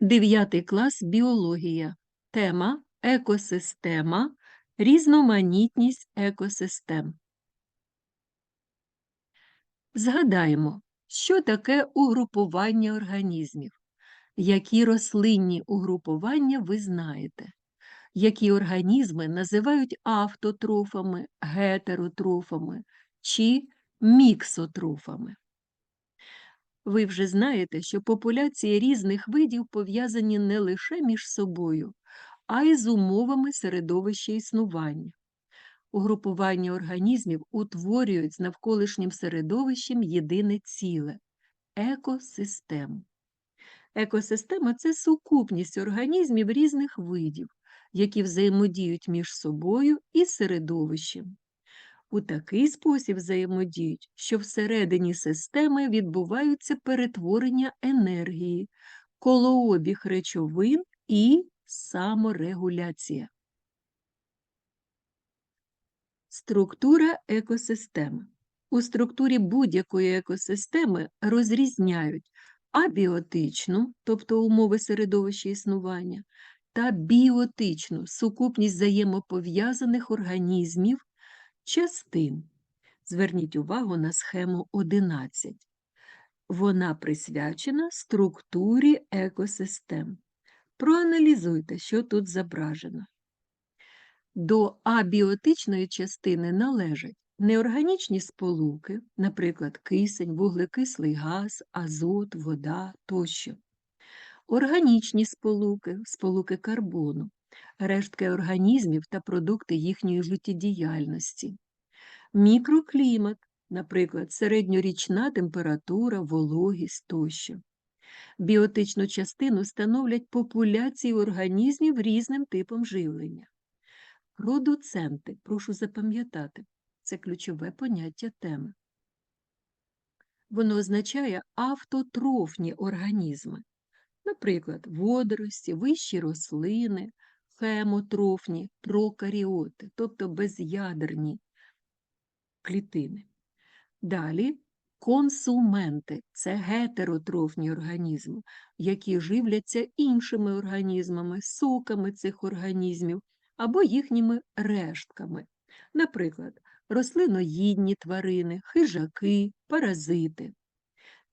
Дев'ятий клас біологія. Тема екосистема, різноманітність екосистем. Згадаємо, що таке угрупування організмів, які рослинні угрупування ви знаєте, які організми називають автотрофами, гетеротрофами чи міксотрофами. Ви вже знаєте, що популяції різних видів пов'язані не лише між собою, а й з умовами середовища існування. Угрупування організмів утворюють з навколишнім середовищем єдине ціле екосистему. Екосистема це сукупність організмів різних видів, які взаємодіють між собою і середовищем. У такий спосіб взаємодіють, що всередині системи відбуваються перетворення енергії, колообіг речовин і саморегуляція. Структура екосистеми. У структурі будь-якої екосистеми розрізняють абіотичну, тобто умови середовища існування, та біотичну сукупність взаємопов'язаних організмів частин. Зверніть увагу на схему 11. Вона присвячена структурі екосистем. Проаналізуйте, що тут зображено. До абіотичної частини належать неорганічні сполуки, наприклад, кисень, вуглекислий газ, азот, вода тощо. Органічні сполуки, сполуки карбону, рештки організмів та продукти їхньої життєдіяльності. Мікроклімат, наприклад, середньорічна температура, вологість тощо. Біотичну частину становлять популяції організмів різним типом живлення. Продуценти, прошу запам'ятати, це ключове поняття теми. Воно означає автотрофні організми, наприклад, водорості, вищі рослини, хемотрофні, прокаріоти, тобто безядерні клітини. Далі консументи це гетеротрофні організми, які живляться іншими організмами, соками цих організмів або їхніми рештками, наприклад, рослиноїдні тварини, хижаки, паразити.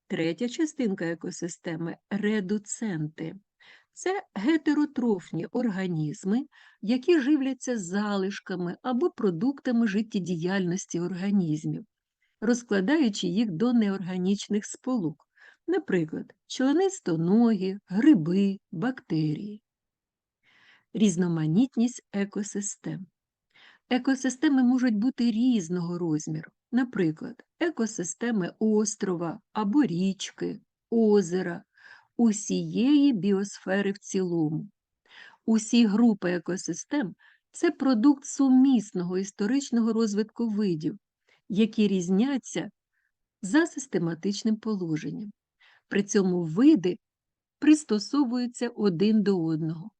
Третя частинка екосистеми редуценти. Це гетеротрофні організми, які живляться залишками або продуктами життєдіяльності організмів, розкладаючи їх до неорганічних сполук, наприклад, членистоногі, гриби, бактерії. Різноманітність екосистем. Екосистеми можуть бути різного розміру, наприклад, екосистеми острова або річки, озера, усієї біосфери в цілому. Усі групи екосистем це продукт сумісного історичного розвитку видів, які різняться за систематичним положенням. При цьому види пристосовуються один до одного.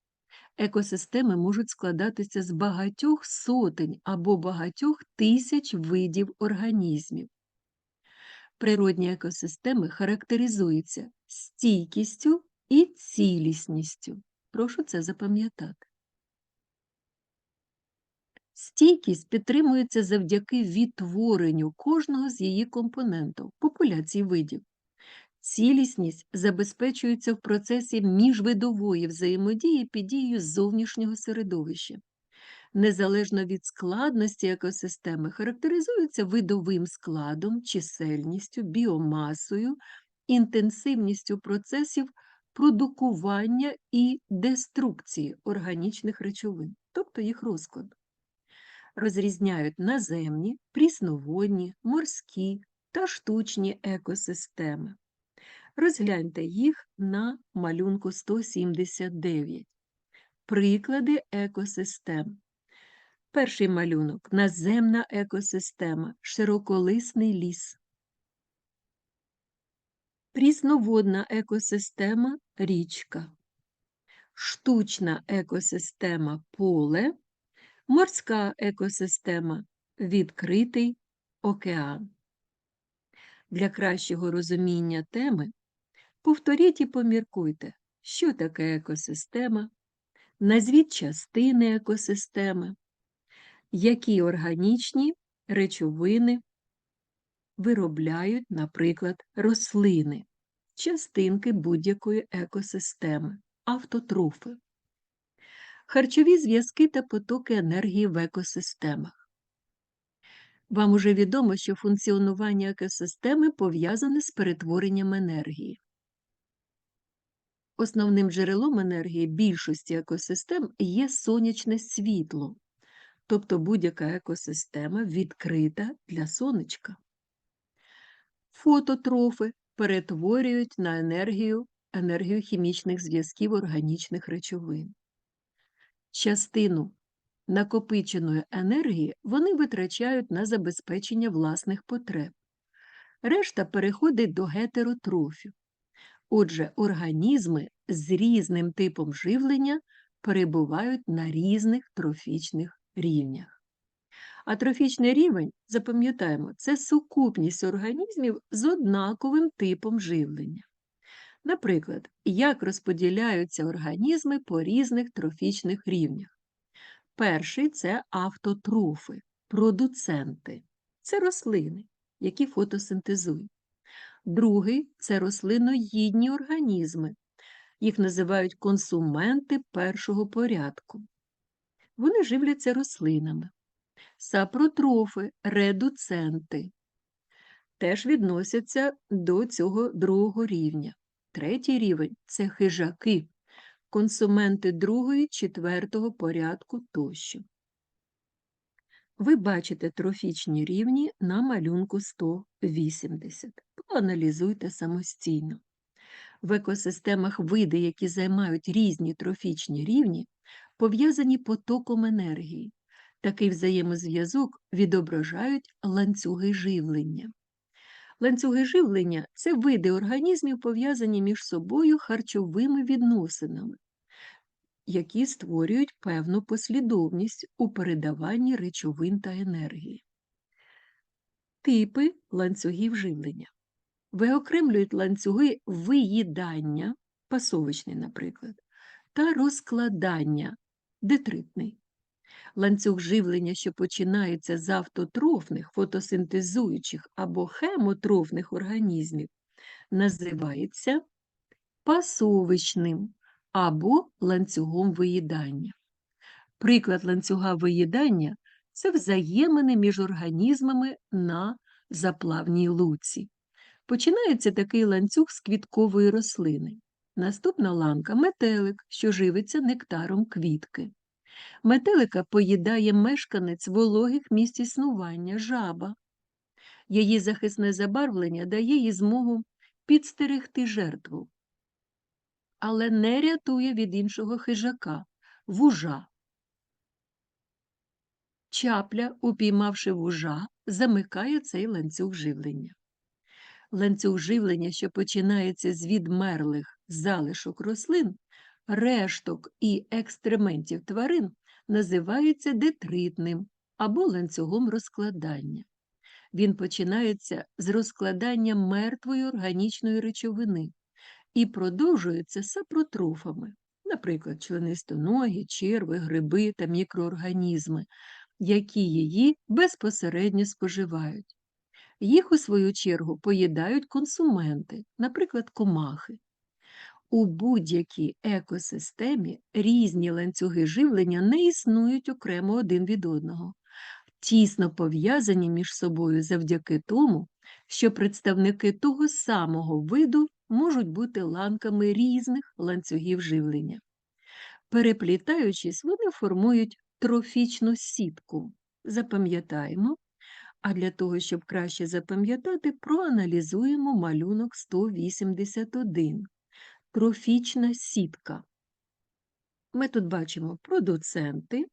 Екосистеми можуть складатися з багатьох сотень або багатьох тисяч видів організмів. Природні екосистеми характеризуються стійкістю і цілісністю. Прошу це запам'ятати. Стійкість підтримується завдяки відтворенню кожного з її компонентів популяції видів. Цілісність забезпечується в процесі міжвидової взаємодії під дією зовнішнього середовища. Незалежно від складності екосистеми, характеризуються видовим складом, чисельністю, біомасою, інтенсивністю процесів продукування і деструкції органічних речовин, тобто їх розкладу. Розрізняють наземні, прісноводні, морські та штучні екосистеми. Розгляньте їх на малюнку 179. Приклади екосистем. Перший малюнок наземна екосистема, широколисний ліс. Прісноводна екосистема річка. Штучна екосистема поле, морська екосистема відкритий океан. Для кращого розуміння теми повторіть і поміркуйте, що таке екосистема, назвіть частини екосистеми, які органічні речовини виробляють, наприклад, рослини, частинки будь-якої екосистеми, автотрофи, харчові зв'язки та потоки енергії в екосистемах. Вам уже відомо, що функціонування екосистеми пов'язане з перетворенням енергії. Основним джерелом енергії більшості екосистем є сонячне світло, тобто будь-яка екосистема відкрита для сонечка. Фототрофи перетворюють на енергію енергію хімічних зв'язків органічних речовин. Частину накопиченої енергії вони витрачають на забезпечення власних потреб. Решта переходить до гетеротрофів. Отже, організми з різним типом живлення перебувають на різних трофічних рівнях. А трофічний рівень, запам'ятаємо, це сукупність організмів з однаковим типом живлення. Наприклад, як розподіляються організми по різних трофічних рівнях. Перший це автотрофи, продуценти. Це рослини, які фотосинтезують. Другий це рослиноїдні організми. Їх називають консументи першого порядку. Вони живляться рослинами. Сапротрофи, редуценти теж відносяться до цього другого рівня. Третій рівень це хижаки, консументи другої, четвертого порядку тощо. Ви бачите трофічні рівні на малюнку 180. Проаналізуйте самостійно. В екосистемах види, які займають різні трофічні рівні, пов'язані потоком енергії. Такий взаємозв'язок відображають ланцюги живлення. Ланцюги живлення це види організмів, пов'язані між собою харчовими відносинами, які створюють певну послідовність у передаванні речовин та енергії. Типи ланцюгів живлення виокремлюють ланцюги виїдання, пасовичний, наприклад, та розкладання детритний. Ланцюг живлення, що починається з автотрофних, фотосинтезуючих або хемотрофних організмів, називається пасовичним або ланцюгом виїдання. Приклад ланцюга виїдання це взаємини між організмами на заплавній луці. Починається такий ланцюг з квіткової рослини. Наступна ланка метелик, що живиться нектаром квітки. Метелика поїдає мешканець вологих місць існування жаба. Її захисне забарвлення дає їй змогу підстерегти жертву, але не рятує від іншого хижака вужа. Чапля, упіймавши вужа, замикає цей ланцюг живлення. Ланцюг живлення, що починається з відмерлих залишок рослин, решток і екстрементів тварин, називається детритним або ланцюгом розкладання. Він починається з розкладання мертвої органічної речовини і продовжується сапротрофами, наприклад, членистоногі, черви, гриби та мікроорганізми, які її безпосередньо споживають. Їх, у свою чергу, поїдають консументи, наприклад, комахи. У будь-якій екосистемі різні ланцюги живлення не існують окремо один від одного, тісно пов'язані між собою завдяки тому, що представники того самого виду можуть бути ланками різних ланцюгів живлення. Переплітаючись, вони формують трофічну сітку. Запам'ятаємо, а для того, щоб краще запам'ятати, проаналізуємо малюнок 181 трофічна сітка. Ми тут бачимо продуценти,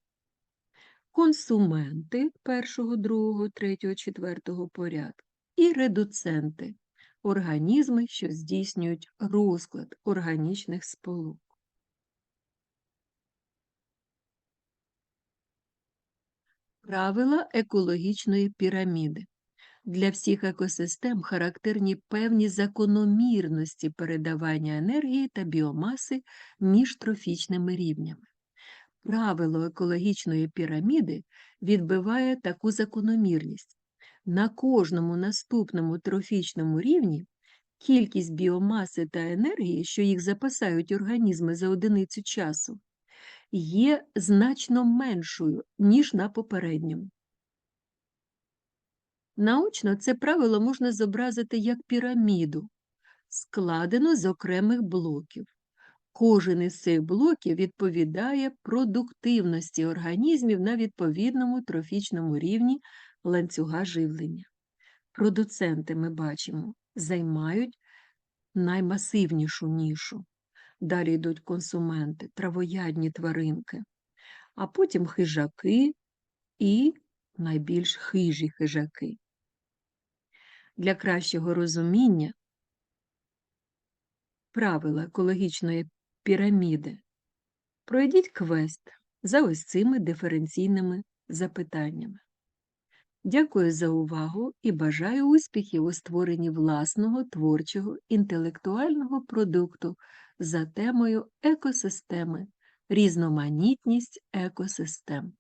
консументи першого, другого, третього, четвертого порядку і редуценти організми, що здійснюють розклад органічних сполук. Правила екологічної піраміди. Для всіх екосистем характерні певні закономірності передавання енергії та біомаси між трофічними рівнями. Правило екологічної піраміди відбиває таку закономірність. На кожному наступному трофічному рівні кількість біомаси та енергії, що їх запасають організми за одиницю часу, є значно меншою, ніж на попередньому. Наочно це правило можна зобразити як піраміду, складену з окремих блоків. Кожен із цих блоків відповідає продуктивності організмів на відповідному трофічному рівні ланцюга живлення. Продуценти, ми бачимо, займають наймасивнішу нішу. Далі йдуть консументи, травоядні тваринки, а потім хижаки і найбільш хижі хижаки. Для кращого розуміння правила екологічної піраміди пройдіть квест за ось цими диференційними запитаннями. Дякую за увагу і бажаю успіхів у створенні власного творчого інтелектуального продукту за темою екосистеми, різноманітність екосистем.